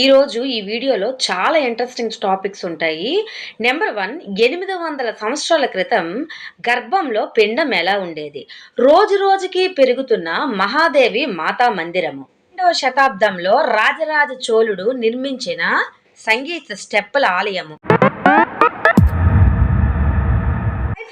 ఈరోజు ఈ వీడియోలో చాలా ఇంట్రెస్టింగ్ టాపిక్స్ ఉంటాయి. నెంబర్ వన్ ఎనిమిది వందల సంవత్సరాల క్రితం గర్భంలో పిండం ఎలా ఉండేది? రోజు రోజుకి పెరుగుతున్న మహాదేవి మాతా మందిరము. రెండవ శతాబ్దంలో రాజరాజ చోళుడు నిర్మించిన సంగీత స్టెప్పుల ఆలయము.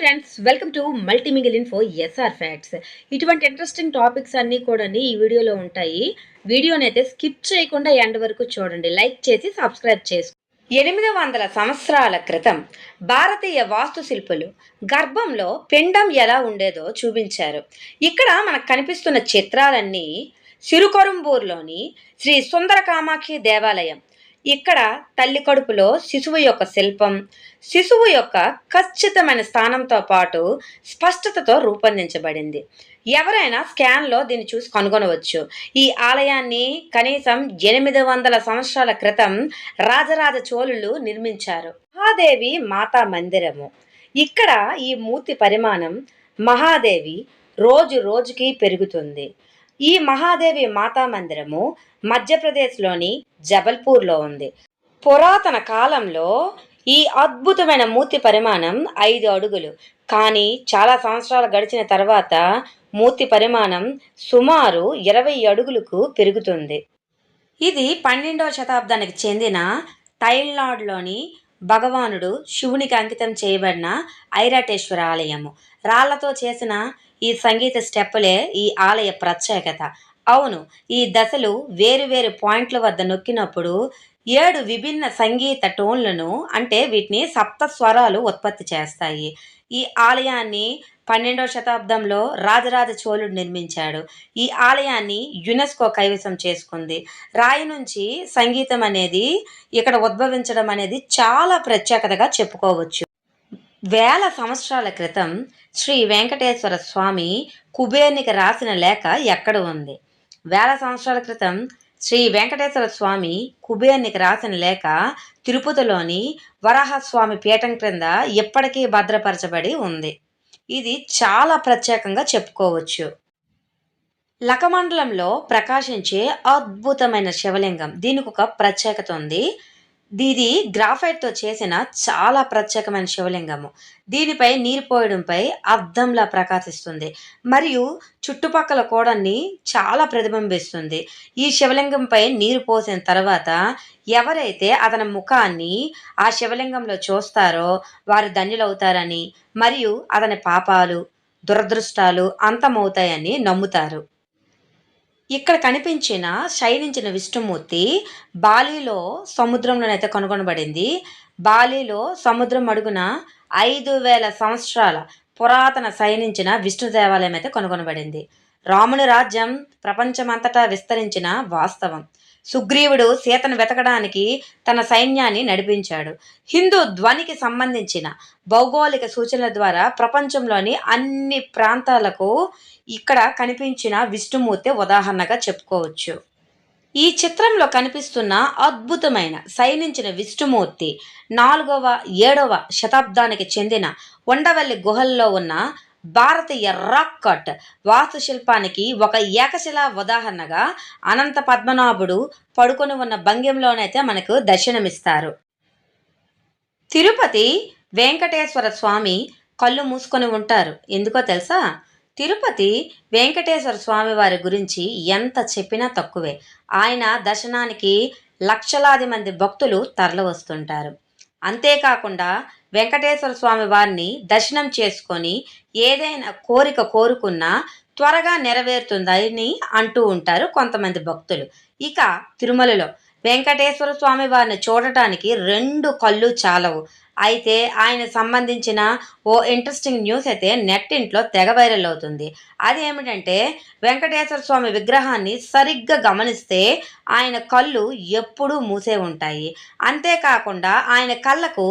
Friends welcome to మల్టీమిగిల్ info SR facts ఇటువంటి ఇంట్రెస్టింగ్ టాపిక్స్ అన్నీ కూడా ఈ వీడియోలో ఉంటాయి. వీడియోని అయితే స్కిప్ చేయకుండా ఎండ్ వరకు చూడండి. లైక్ చేసి సబ్స్క్రైబ్ చేసుకో. ఎనిమిది వందల సంవత్సరాల క్రితం భారతీయ వాస్తుశిల్పులు గర్భంలో పిండం ఎలా ఉండేదో చూపించారు. ఇక్కడ మనకు కనిపిస్తున్న చిత్రాలన్నీ సిరుకొరంబూర్లోని శ్రీ సుందర కామాక్షి దేవాలయం ఇక్కడ తల్లి కడుపులో శిశువు యొక్క శిల్పం శిశువు యొక్క ఖచ్చితమైన స్థానంతో పాటు స్పష్టతతో రూపొందించబడింది. ఎవరైనా స్కాన్లో దీన్ని చూసి కనుగొనవచ్చు. ఈ ఆలయాన్ని కనీసం ఎనిమిది వందల సంవత్సరాల క్రితం రాజరాజ చోళులు నిర్మించారు. మహాదేవి మాతా మందిరము. ఇక్కడ ఈ మూర్తి పరిమాణం మహాదేవి రోజు రోజుకి పెరుగుతుంది. ఈ మహాదేవి మాతా మందిరము మధ్యప్రదేశ్లోని జబల్పూర్లో ఉంది. పురాతన కాలంలో ఈ అద్భుతమైన మూర్తి పరిమాణం ఐదు అడుగులు. కానీ చాలా సంవత్సరాలు గడిచిన తర్వాత మూర్తి పరిమాణం సుమారు ఇరవై అడుగులకు పెరుగుతుంది. ఇది పన్నెండవ శతాబ్దానికి చెందిన తమిళనాడులోని భగవానుడు శివునికి అంకితం చేయబడిన ఐరాటేశ్వర ఆలయము. రాళ్ళతో చేసిన ఈ సంగీత స్టెప్పులే ఈ ఆలయ ప్రత్యేకత. అవును ఈ దశలు వేరు వేరు పాయింట్ల వద్ద నొక్కినప్పుడు ఏడు విభిన్న సంగీత టోన్లను అంటే వీటిని సప్త స్వరాలు ఉత్పత్తి చేస్తాయి. ఈ ఆలయాన్ని పన్నెండవ శతాబ్దంలో రాజరాజ చోళుడు నిర్మించాడు. ఈ ఆలయాన్ని యునెస్కో కైవసం చేసుకుంది. రాయి నుంచి సంగీతం అనేది ఇక్కడ ఉద్భవించడం అనేది చాలా ప్రత్యేకతగా చెప్పుకోవచ్చు. వేల సంవత్సరాల క్రితం శ్రీ వెంకటేశ్వర స్వామి కుబేర్నికి రాసిన లేఖ ఎక్కడ ఉంది? వేల సంవత్సరాల క్రితం శ్రీ వెంకటేశ్వర స్వామి కుబేర్నికి రాసిన లేఖ తిరుపతిలోని వరాహస్వామి పీఠం క్రింద ఇప్పటికీ భద్రపరచబడి ఉంది. ఇది చాలా ప్రత్యేకంగా చెప్పుకోవచ్చు. లకమండలంలో ప్రకాశించే అద్భుతమైన శివలింగం దీనికి ఒక ప్రత్యేకత ఉంది. ఇది గ్రాఫైట్తో చేసిన చాలా ప్రత్యేకమైన శివలింగము. దీనిపై నీరు పోయడంపై అద్దంలా ప్రకాశిస్తుంది. మరియు చుట్టుపక్కల కూడాన్ని చాలా ప్రతిబింబిస్తుంది. ఈ శివలింగంపై నీరు పోసిన తర్వాత ఎవరైతే అతని ముఖాన్ని ఆ శివలింగంలో చూస్తారో వారు ధన్యులవుతారని మరియు అతని పాపాలు దురదృష్టాలు అంతమవుతాయని నమ్ముతారు. ఇక్కడ కనిపించిన శయనించిన విష్ణుమూర్తి బాలీలో సముద్రంలోనైతే కనుగొనబడింది. బాలీలో సముద్రం అడుగున ఐదు వేల సంవత్సరాల పురాతన శయనించిన విష్ణు దేవాలయం అయితే కనుగొనబడింది. రాముని రాజ్యం ప్రపంచమంతటా విస్తరించిన వాస్తవం. సుగ్రీవుడు సీతను వెతకడానికి తన సైన్యాన్ని నడిపించాడు. హిందూ ధ్వనికి సంబంధించిన భౌగోళిక సూచనల ద్వారా ప్రపంచంలోని అన్ని ప్రాంతాలకు ఇక్కడ కనిపించిన విష్ణుమూర్తి ఉదాహరణగా చెప్పుకోవచ్చు. ఈ చిత్రంలో కనిపిస్తున్న అద్భుతమైన సైనించిన విష్ణుమూర్తి నాలుగవ ఏడవ శతాబ్దానికి చెందిన ఉండవల్లి గుహల్లో ఉన్న భారతీయ రాక్ కట్ వాస్తుశిల్పానికి ఒక ఏకశిలా ఉదాహరణగా అనంత పద్మనాభుడు పడుకొని ఉన్న భంగ్యంలోనైతే మనకు దర్శనమిస్తారు. తిరుపతి వెంకటేశ్వర స్వామి కళ్ళు మూసుకొని ఉంటారు. ఎందుకో తెలుసా? తిరుపతి వెంకటేశ్వర స్వామి వారి గురించి ఎంత చెప్పినా తక్కువే. ఆయన దర్శనానికి లక్షలాది మంది భక్తులు తరలి వస్తుంటారు. అంతేకాకుండా వెంకటేశ్వర స్వామి వారిని దర్శనం చేసుకొని ఏదైనా కోరిక కోరుకున్నా త్వరగా నెరవేరుతుందని అంటూ ఉంటారు కొంతమంది భక్తులు. ఇక తిరుమలలో వెంకటేశ్వర స్వామి వారిని చూడటానికి రెండు కళ్ళు చాలవు. అయితే ఆయన సంబంధించిన ఓ ఇంట్రెస్టింగ్ న్యూస్ అయితే నెట్ ఇంట్లో తెగ వైరల్ అవుతుంది. అది ఏమిటంటే వెంకటేశ్వర స్వామి విగ్రహాన్ని సరిగ్గా గమనిస్తే ఆయన కళ్ళు ఎప్పుడూ మూసే ఉంటాయి. అంతేకాకుండా ఆయన కళ్ళకు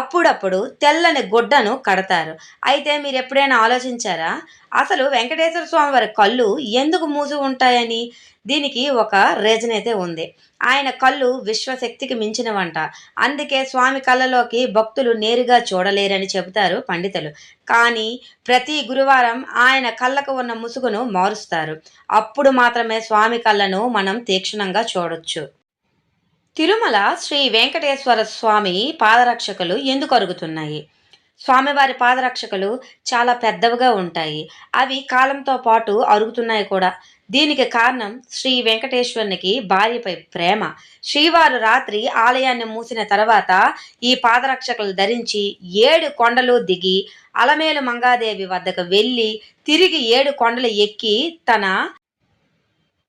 అప్పుడప్పుడు తెల్లని గుడ్డను కడతారు. అయితే మీరు ఎప్పుడైనా ఆలోచించారా? అసలు వెంకటేశ్వర స్వామి వారి కళ్ళు ఎందుకు మూసి ఉంటాయని దీనికి ఒక రీజన్ అయితే ఉంది. ఆయన కళ్ళు విశ్వశక్తికి మించినవంట. అందుకే స్వామి కళ్ళలోకి భక్తులు నేరుగా చూడలేరని చెబుతారు పండితులు. కానీ ప్రతి గురువారం ఆయన కళ్ళకు ఉన్న ముసుగును మారుస్తారు. అప్పుడు మాత్రమే స్వామి కళ్ళను మనం తీక్షణంగా చూడొచ్చు. తిరుమల శ్రీ వెంకటేశ్వర స్వామి పాదరక్షకులు ఎందుకు అరుగుతున్నాయి? స్వామివారి పాదరక్షకులు చాలా పెద్దవిగా ఉంటాయి. అవి కాలంతో పాటు అరుగుతున్నాయి కూడా. దీనికి కారణం శ్రీ వెంకటేశ్వరునికి భార్యపై ప్రేమ. శ్రీవారు రాత్రి ఆలయాన్ని మూసిన తర్వాత ఈ పాదరక్షకులు ధరించి ఏడు కొండలు దిగి అలమేలు మంగాదేవి వద్దకు వెళ్ళి తిరిగి ఏడు కొండలు ఎక్కి తన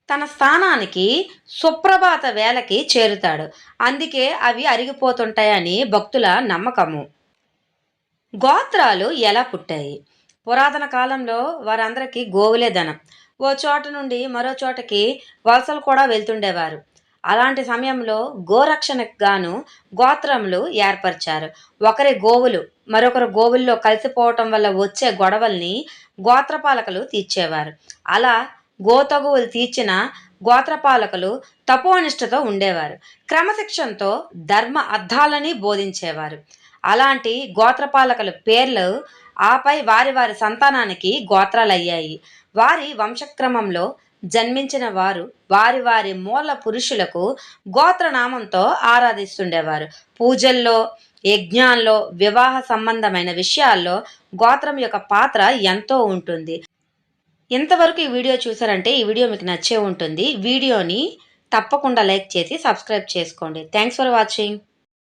తన స్థానానికి సుప్రభాత వేళకి చేరుతాడు. అందుకే అవి అరిగిపోతుంటాయని భక్తుల నమ్మకము. గోత్రాలు ఎలా పుట్టాయి? పురాతన కాలంలో వారందరికీ గోవులే ధనం. ఓ చోట నుండి మరో చోటకి వలసలు కూడా వెళ్తుండేవారు. అలాంటి సమయంలో గోరక్షణకు గాను గోత్రములు ఏర్పరిచారు. ఒకరి గోవులు మరొకరు గోవుల్లో కలిసిపోవటం వల్ల వచ్చే గొడవల్ని గోత్రపాలకులు తీర్చేవారు. అలా గోతగువులు తీర్చిన గోత్రపాలకులు తపోనిష్టతో ఉండేవారు. క్రమశిక్షణతో ధర్మ అర్థాలని బోధించేవారు. అలాంటి గోత్రపాలకుల పేర్లు ఆపై వారి వారి సంతానానికి గోత్రాలయ్యాయి. వారి వంశక్రమంలో జన్మించిన వారు వారి వారి మూల పురుషులకు గోత్రనామంతో ఆరాధిస్తుండేవారు. పూజల్లో యజ్ఞాల్లో వివాహ సంబంధమైన విషయాల్లో గోత్రం యొక్క పాత్ర ఎంతో ఉంటుంది. ఇంతవరకు ఈ వీడియో చూసారంటే ఈ వీడియో మీకు నచ్చే ఉంటుంది. వీడియోని తప్పకుండా లైక్ చేసి సబ్స్క్రైబ్ చేసుకోండి. Thanks for watching.